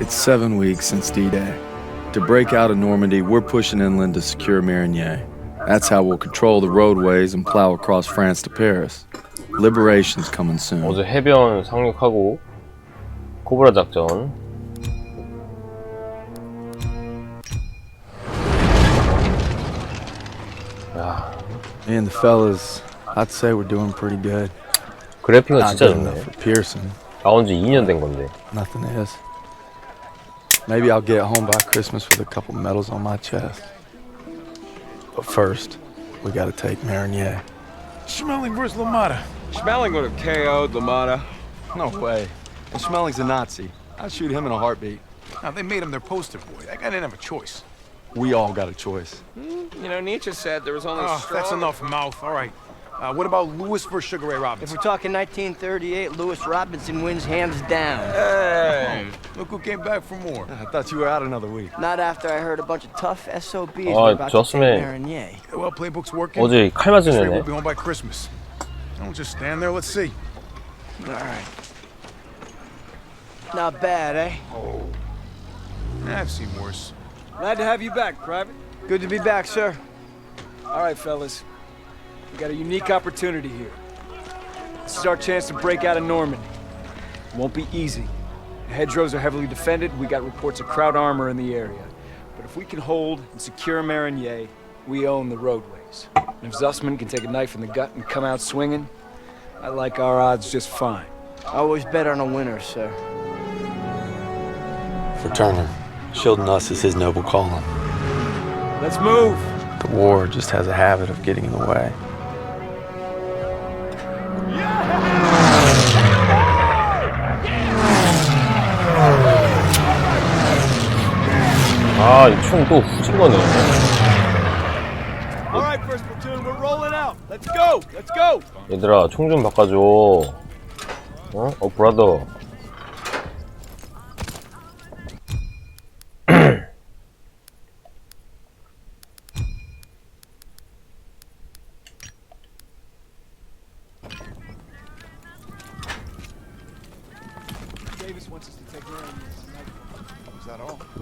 It's seven weeks since D Day. To break out of Normandy, we're pushing inland to secure Marigny. That's how we'll control the roadways and plow across France to Paris. Liberation's coming soon. 어제 해변 상륙하고 코브라 작전 야 Me and the fellas, I'd say we're doing pretty good. 그래픽은 Not 진짜 good enough 좋네 for Pearson. 나온 지 2년 된 건데 Nothing is. Maybe I'll get home by Christmas with a couple medals on my chest. But first, we gotta take Marigny. Schmeling versus LaMotta. Schmeling would have KO'd Lamada. No way. And Schmelling's a Nazi. I'd shoot him in a heartbeat. Now, they made him their poster boy. That guy didn't have a choice. We all got a choice. Hmm, you know, Nietzsche said there was only Oh, strong... that's enough mouth. All right. Uh, what about Lewis versus Sugar Ray If Robinson? we're talking 1938, Lewis Robinson wins hands down. Hey! Look who came back for more. I thought you were out another week. Not after I heard a bunch of tough SOBs Oh, were about to take 좋았으면- Marigny. Yeah, well, playbook's working. 어제 칼 맞은 Straight, 애네 we'll be home by Christmas. Don't just stand there. Let's see. All right. Not bad, eh? Eh, I've seen worse. Glad to have you back, Private. Good to be back, sir. All right, fellas. We got a unique opportunity here. This is our chance to break out of Normandy. It Won't be easy. The hedgerows are heavily defended. We got reports of crowd armor in the area. But if we can hold and secure Marigny, we own the roadways. And if Zussman can take a knife in the gut and come out swinging, I like our odds just fine. I Always bet on a winner, sir. For Turner, shielding us is his noble calling. Let's move. The war just has a habit of getting in the way. 아 이 총 또 후진 거네. 얘들아 총 좀 바꿔줘 어? 어 브라더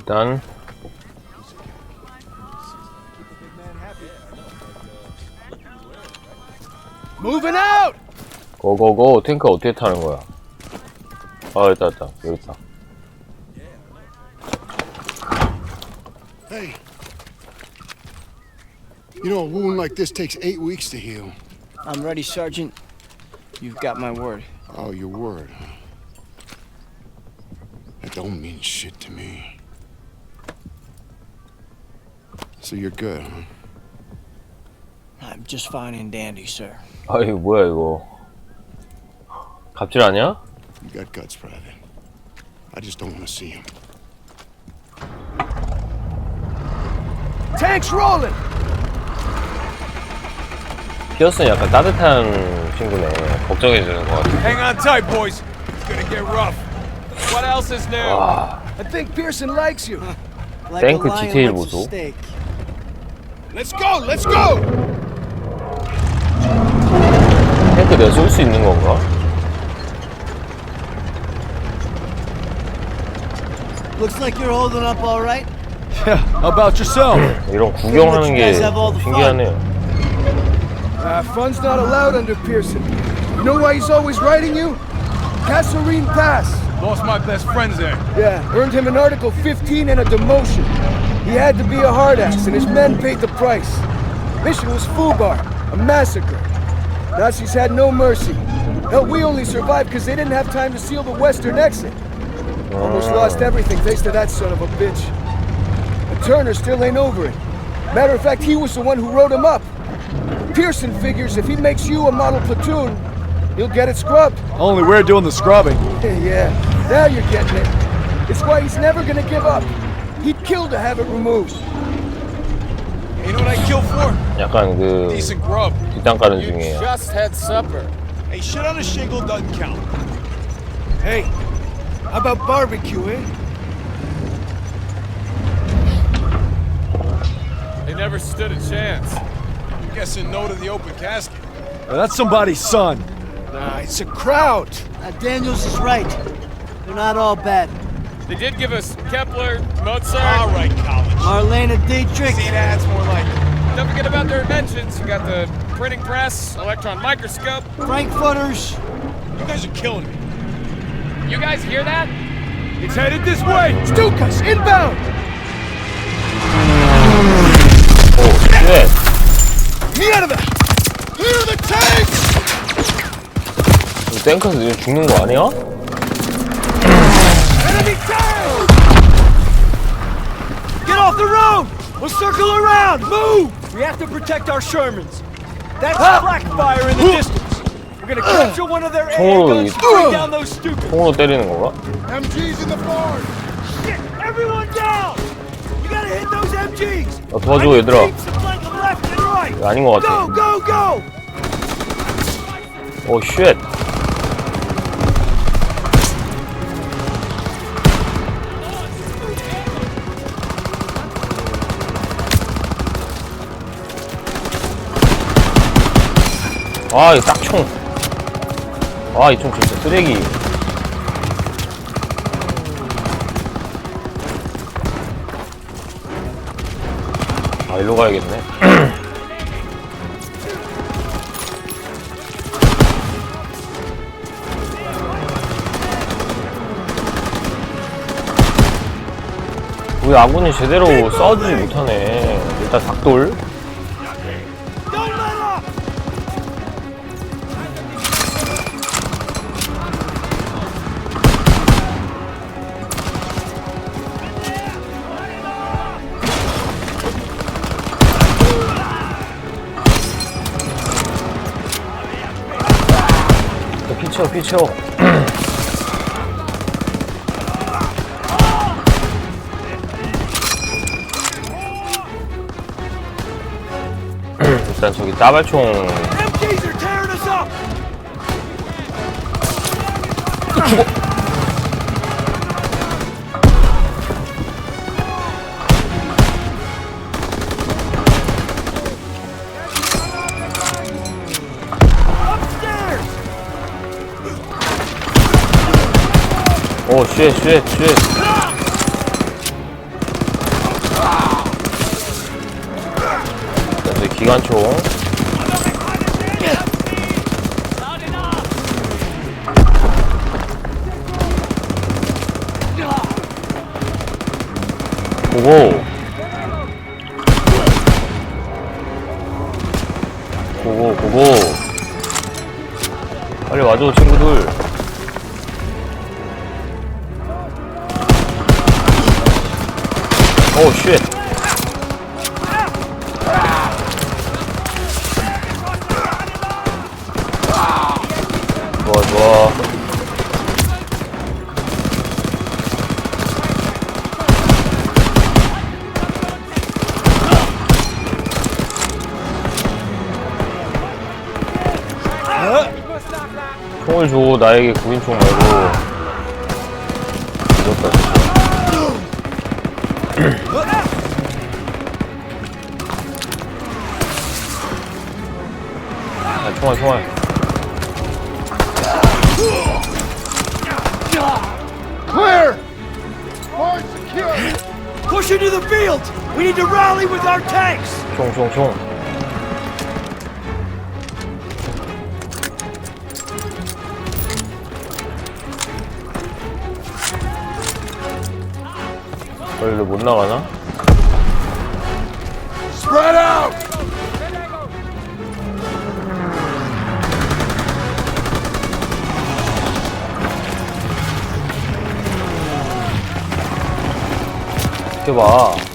wants Moving out! 고고고 탱크 어떻게 타는 거야 아 있다 있다 여기 있다 Hey. You know, a wound like this takes eight weeks to heal. I'm ready, Sergeant. You've got my word. Oh, your word, huh? That don't mean shit to me. So you're good, huh? I'm just fine and dandy, sir. 아 이거 뭐야 이거 갑질 아니야? You got guts, Private. I just don't want to see him. Tanks rolling! 피어스는 약간 따뜻한 친구네 걱정해주는 것 같아 Hang on tight, boys. It's gonna get rough. What else is new? 와 I think Pearson likes you. Like 탱크 a lion 디테일 likes a 보소. steak. Let's go! Let's go! 내가 쏠 수 있는 건가? Looks like you're holding up all right. How about yourself? 이런 구경하는 게 guys have all the fun. 신기하네요 Uh, fun's not allowed under Pearson. You know why he's always writing you? Kasserine Pass. Lost my best friends there. Yeah, earned him an Article 15 and a demotion. He had to be a hard ass, and his men paid the price. Mission was Fubar, a massacre. Nazis had no mercy. Hell, we only survived because they didn't have time to seal the western exit. Almost lost everything thanks to that son of a bitch. But Turner still ain't over it. Matter of fact, he was the one who wrote him up. Pearson figures if he makes you a model platoon, he'll get it scrubbed. Only we're doing the scrubbing. yeah, now you're getting it. It's why he's never gonna give up. He'd kill to have it removed. You know what I kill for? 약간 그 Decent grub. 뒷땅 까는 중이에요 Just had supper. Hey, shit on a shingle doesn't count. Hey, how about barbecue, eh? They never stood a chance. Guessing no to the open casket. That's somebody's son. Nah, it's a crowd. Uh, Daniels is right. They're not all bad. They did give us Kepler, Mozart. All right, college. Marlena Dietrich. See, that's more like it. Don't forget about their inventions. You got the printing press, electron microscope. Frankfurters. You guys are killing me. You guys hear that? It's headed this way. Stukas, inbound! 오, 쉣. Me out of there! Clear the tanks! 이거 탱크에서 이제 죽는 거 아니야? Enemy tank! Get off the road! We'll circle around! Move! We have to protect our Shermans. That's black fire in the distance. We're gonna capture one of their 총으로 air guns 이- and bring down those stupids. 총으로 때리는 건가? MGs in the barn! Shit! Everyone down! You gotta hit those MGs! 나 도와줘 얘들아! 이거 아닌 거 같아 Go, go, go! 오 쉣. 아, 이 딱총. 아, 이 총 진짜 쓰레기. 아, 일로 가야겠네. 우리 아군이 제대로 싸우지 못하네. 일단 닭돌. 비켜 비켜 일단 저기 따발총. 죽어. 쉣, 쉣, 쉣. 일단 기관총. 고고. 고고, 고고. 빨리 와줘, 친구들. 쉣. 좋아, 좋아. 총을 줘, 나에게 구인총 말고. 총알, 총알. Clear! Barn secure! Push into the field! We need to rally with our tanks! 총, 총, 총. 여기로 못 나가나? Spread out! Back!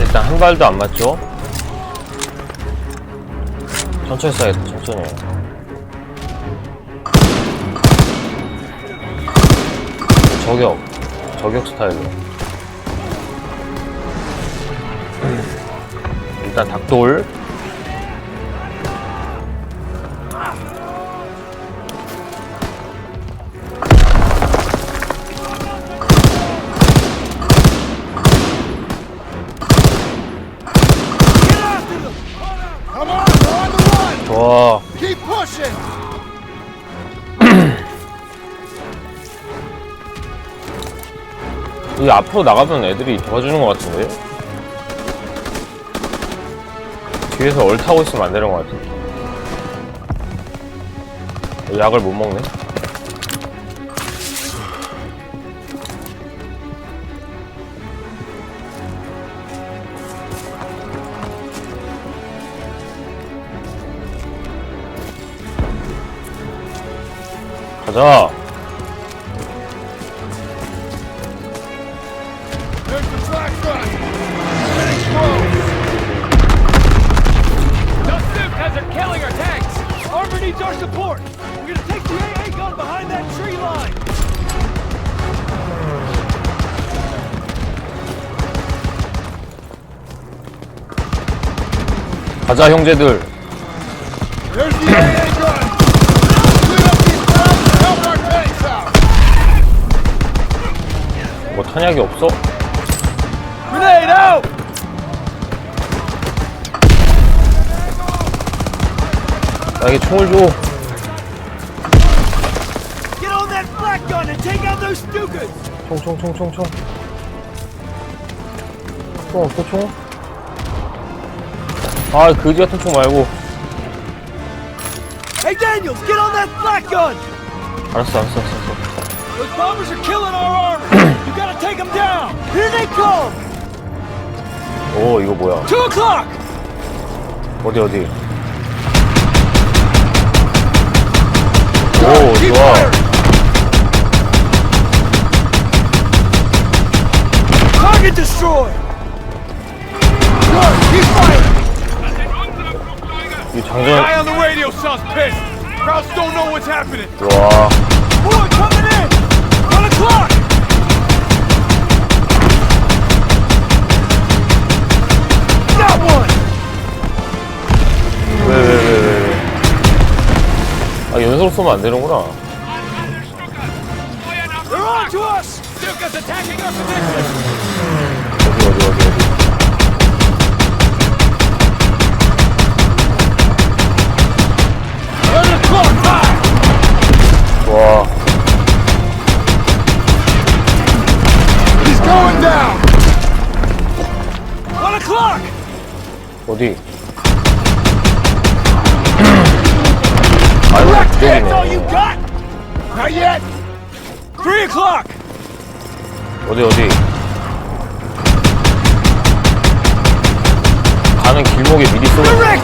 일단 한 발도 안 맞죠? 천천히 쏴야겠다, 천천히. 저격. 저격 스타일로. 일단 닭돌 좋아 이 앞으로 나가면 애들이 도와주는 것 같은데? 뒤에서 얼 타고 있으면 안 되는 것 같아. 약을 못 먹네? 가자! 자 형제들 뭐 탄약이 없어? 나에게 총을 줘 총총총총총 총 없어 총? 아, 그지 같은 총 말고. Hey Daniels, get on that flak gun. 알았어, 알았어, 알았어. 알았어. Those bombers are killing our armor. you gotta take them down. Here they come. 오, 이거 뭐야. Two o'clock. 어디, 어디. 오, Keep 좋아. firing. Target destroyed. 이 Guy 장전, on the radio sounds pissed. Crowds don't know what's happening. 좋아. Boy, coming in. One o'clock. Got one. 왜, 왜, 왜, 왜, 왜. 아, 연속 쏘면 안 되는구나. They're on to us. Stukas attacking our position! O'clock. 어디? 아이고, o'clock. 어디, 어디? 가는 길목에 미리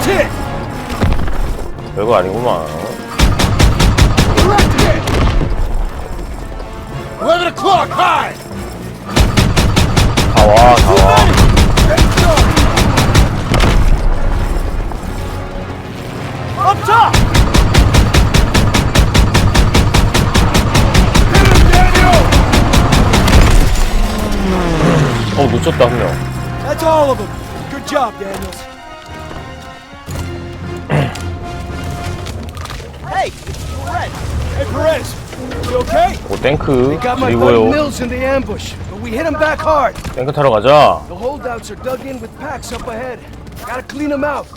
hit. 별거 아니구만. 11 o'clock, high! How long? How long? Up top! 어 놓쳤다 한명 That's all of them. Good job, Daniels. hey, Perez. Hey, Perez. You okay? 오, 탱크. Got my buddy 그리고요. Mills in the ambush, but we hit him back hard. 탱크 타러 가자. The holdouts are dug in with packs up ahead. Gotta clean them out.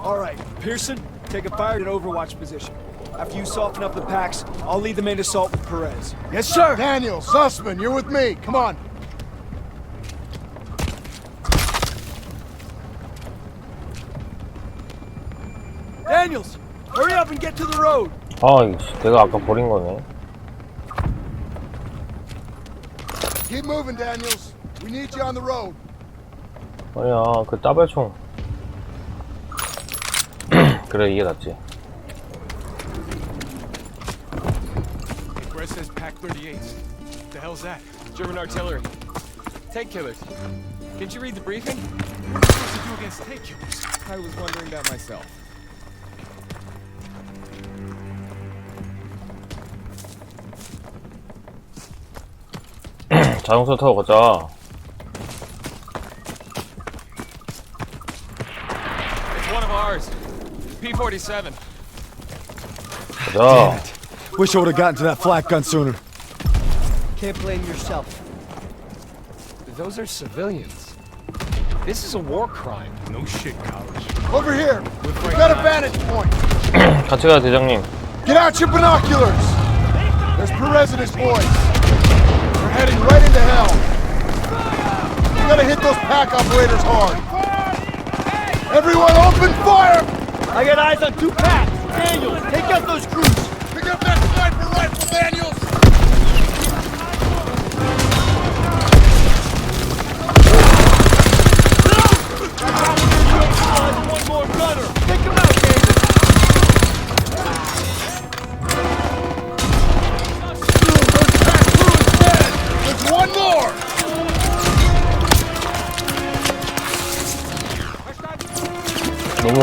All right, Pearson, take a fire and overwatch position. After you soften up the packs, I'll lead the main assault with Perez. Yes, sir. Daniel, Sussman, you're with me. Come on. Daniels, hurry up and get to the road. 아, 이씨, 내가 아까 버린 거네. Keep moving, Daniels. We need you on the road. 아니야, 그 따발총. 그래, 이게 낫지. Brett says Pack 38s. What the hell's that? German artillery. Tank killers. Didn't you read the briefing? What are we supposed to do against tank killers? I was wondering that myself. 자동차 타고 가자. It's one of ours. P-47. 가자. Wish I would have gotten to that flak gun sooner. Can't blame yourself. Those are civilians. This is a war crime. No shit, college. Over here. With We've got a vantage point. 같이 가, 대장님. Get out your binoculars. There's Perez and his boys. heading right into hell. We gotta hit those pack operators hard. Everyone open fire! I got eyes on two packs. Daniel, take out those crews. Pick up that sniper rifle, Daniel.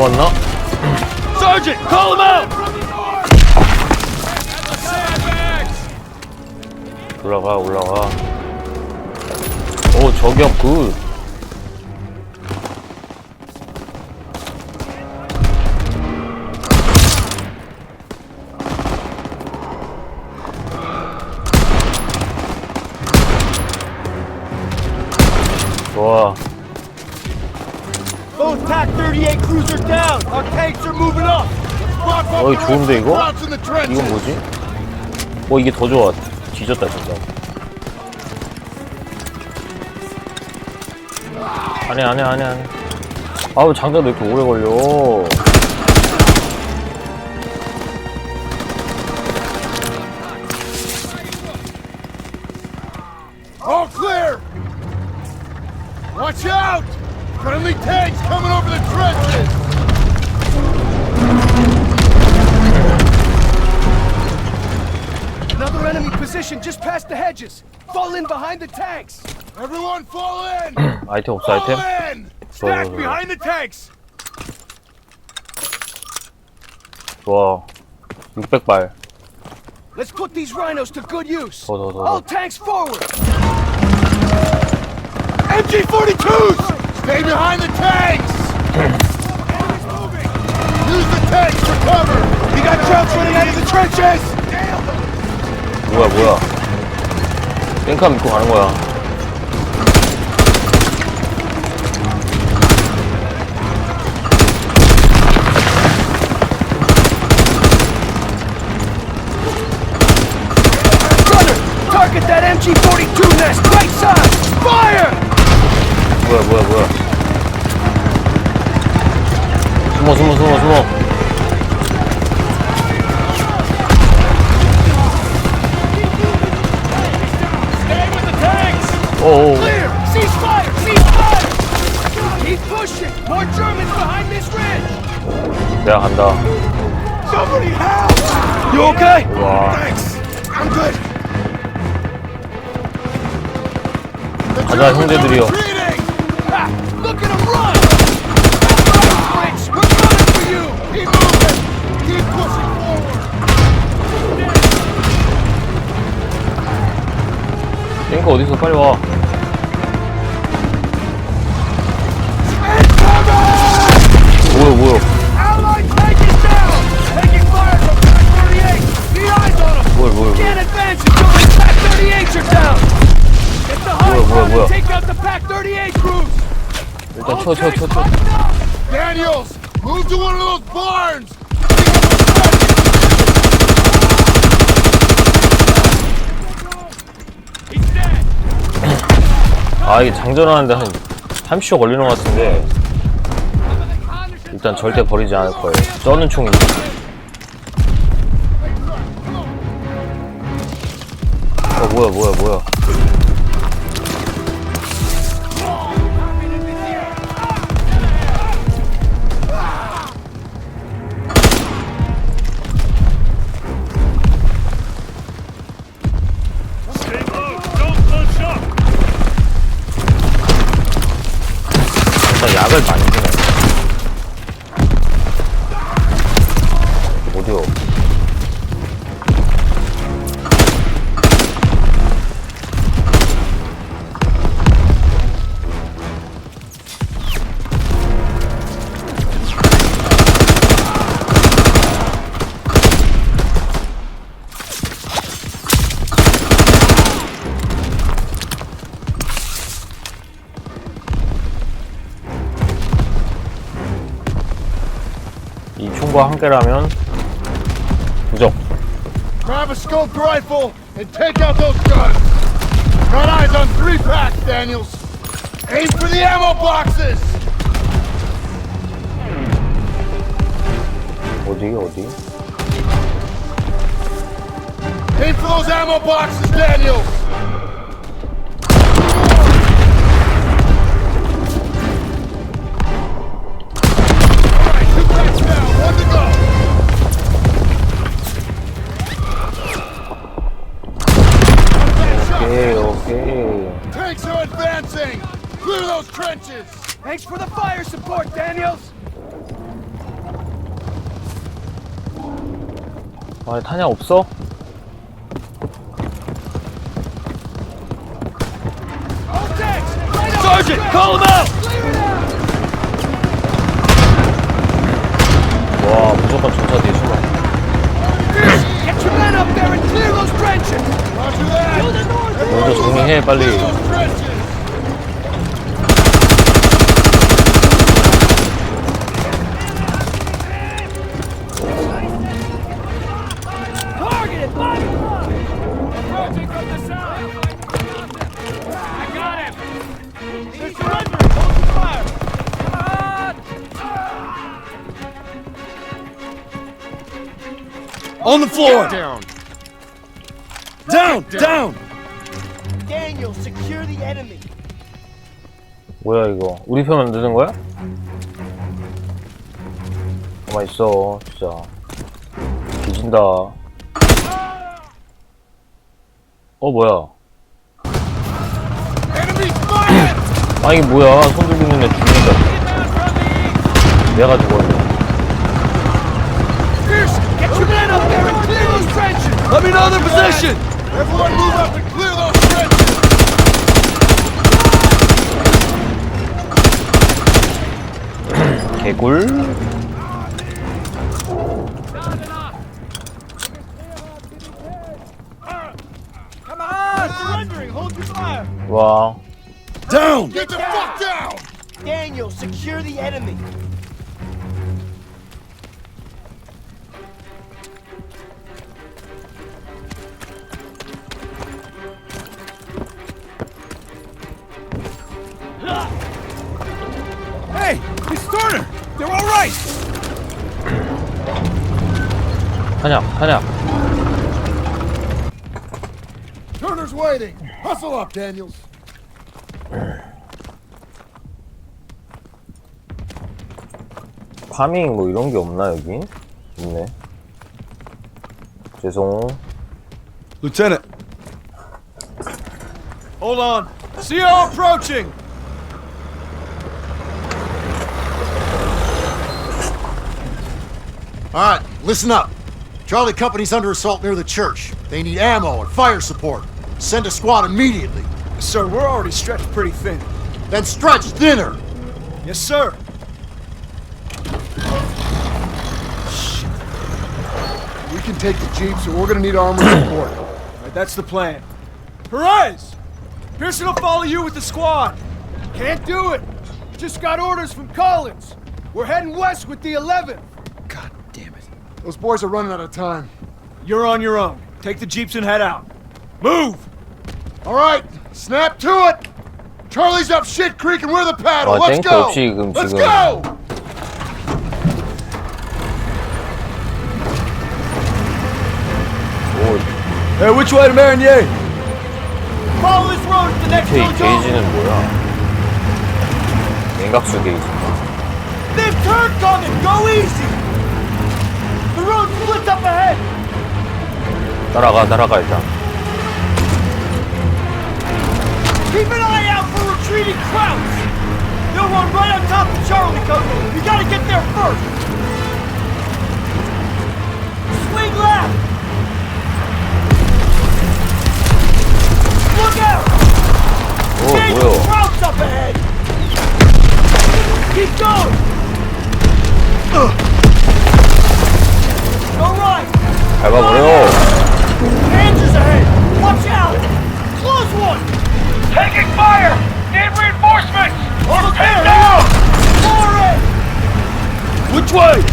너무 왔나? Sergeant, call him out. 올라가 올라가 오 저격 굿 좋은데 이거? 이건 뭐지? 어 이게 더 좋아 뒤졌다 진짜 안해 안해 안해 안해 아우 장전 왜 이렇게 오래 걸려 All clear! Watch out! Friendly tanks coming behind the tanks. Everyone fall in! 아이템 없어 아이템? fall in! Stack behind the tanks. 좋아 600발 Let's put these rhinos to good use. 더 더 더 All tanks forward. MG-42s! Stay behind the tanks! Use the tanks for cover! We got trucks running out of the trenches! 뭐야 뭐야 땡카 믿고 가는 거야 Gunner, target that MG-42 nest right side. Fire! 뭐야 뭐야 뭐야 숨어 숨어 숨어 숨어 오오 Clear! Cease fire! Cease fire! Keep pushing! More Germans behind this ridge! 내가 간다 Somebody help! You okay? 와 Thanks! I'm good! The 가자, Germans are 형제들이요. retreating! Ah, look at them run! 땡카 어딨어 빨리 와 뭐야 뭐야 Allied tank is down! Taking fire from Pack 38! Need eyes on them! 뭐야 뭐야 뭐야 Can't advance until the Pack 38s are down! Get the high 뭐야, ground 뭐야. and take out the Pack 38 crews! 일단 쳐 쳐 쳐쳐 Daniels! Move to one of those barns! 아 이게 장전하는데 한 30초 걸리는 것 같은데. 일단 절대 버리지 않을 거예요. 쩌는 총이니까 어 뭐야 뭐야 뭐야 Sledgehammer. 과 한 개라면 부적 Grab a scoped rifle and take out those guns! Got eyes on three packs, Daniels! Aim for the ammo boxes! 어디 어디? Aim for those ammo boxes, Daniel! 오케이. Tanks are advancing! Clear those trenches! Thanks for the fire support, Daniels! 아 탄약 없어? Sergeant, call him out! 와 무조건 전차 뒤 up there and clear those trenches! Roger that! The north! On the floor! Down! Down! Down! Daniel, secure the enemy. 뭐야 이거? 우리 편 만드는 거야? 가만 있어 진짜. 뒤진다. 어 뭐야? Enemy fire! 아 이게 뭐야? 손 들고 있는 애 죽는다. 내가 죽었네. trenches! Let me know their position! Everyone move up and clear those trenches! 개꿀. Come on! Surrendering! Hold your fire! 와. Down! Get the fuck down! Daniel, secure the enemy. Turner! They're all right! 탄약 탄약. Turner's waiting! Hustle up, Daniels! 파밍 뭐 이런 게 없나 여기? 있네. 죄송. Lieutenant, Hold on. CO approaching! All right, listen up. Charlie Company's under assault near the church. They need ammo and fire support. Send a squad immediately. Sir, we're already stretched pretty thin. Then stretch thinner. Yes, sir. We can take the jeep, so we're gonna need armor support. All right, that's the plan. Perez! Pearson will follow you with the squad. can't do it! Just got orders from Collins! We're heading west with the 11th! God damn it. Those boys are running out of time. You're on your own. Take the jeeps and head out. Move! All right, snap to it! Charlie's up shit creek and we're the paddle. 와, Let's 탱크 go! 없이 지금 Let's 지금 go! 오 Hey, which way to Marigny? Follow this road to the next K village over. 게이지는 뭐야? 냉각수 게이지. They've turned coming! Go easy! The road splits up ahead! 따라가 따라가 일단. Keep an eye out for retreating Krauts! They'll run right on top of Charlie Company! You gotta get there first! Swing left! Look out! 오 Hey, 뭐야? Krauts up ahead! Keep going! Go right! 밟아버려. Taking fire! Need reinforcements! Over here! Down! Forward! Which way?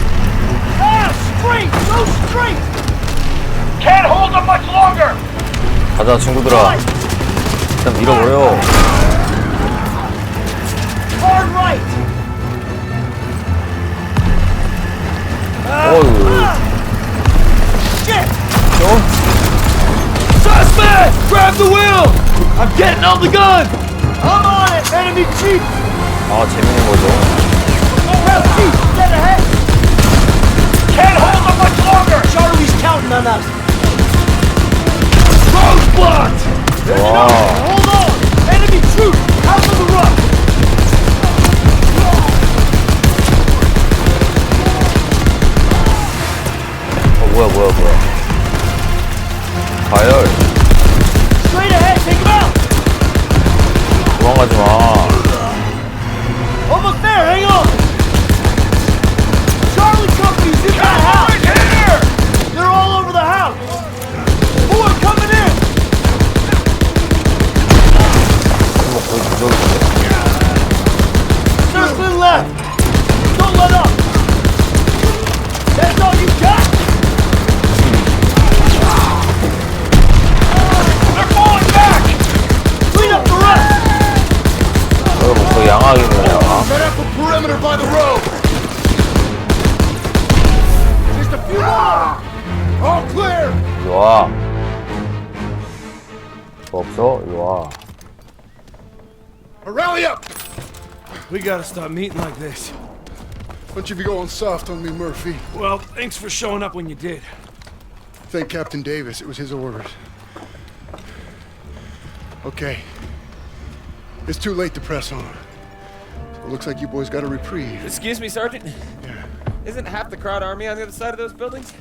Ah, straight! Go straight! Can't hold them much longer! 가자 친구들아. 일단 밀어버려. Hard right! 어휴. Suspect! Grab the wheel! I'm getting on the gun! I'm on it! Enemy jeep! 아, 재밌는 거죠. Help jeep! Get ahead! Can't hold them much longer! Charlie's counting on us! Road's blocked! 와. Hold on! Enemy troops! Out of the run! 어, 뭐야, 뭐야, 뭐야. 哎呦！Gotta stop meeting like this. Don't you be going soft on me, Murphy. Well, thanks for showing up when you did. Thank Captain Davis. It was his orders. Okay. It's too late to press on. So it looks like you boys got a reprieve. Excuse me, Sergeant? Yeah. Isn't half the crowd army on the other side of those buildings?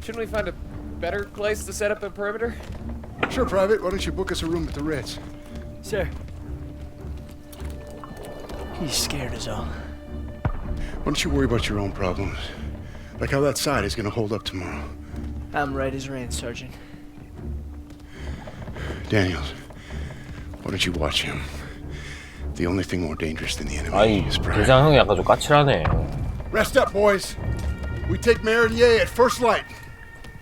Shouldn't we find a better place to set up a perimeter? Sure, Private. Why don't you book us a room at the Ritz? Sir. He's scared as all. Why don't you worry about your own problems? Like how that side is gonna hold up tomorrow. I'm right as rain, Sergeant. Daniels, why don't you watch him? The only thing more dangerous than the enemy 아니, is pride. 대장 형이 약간 좀 까칠하네. Rest up, boys. We take Marinier at first light.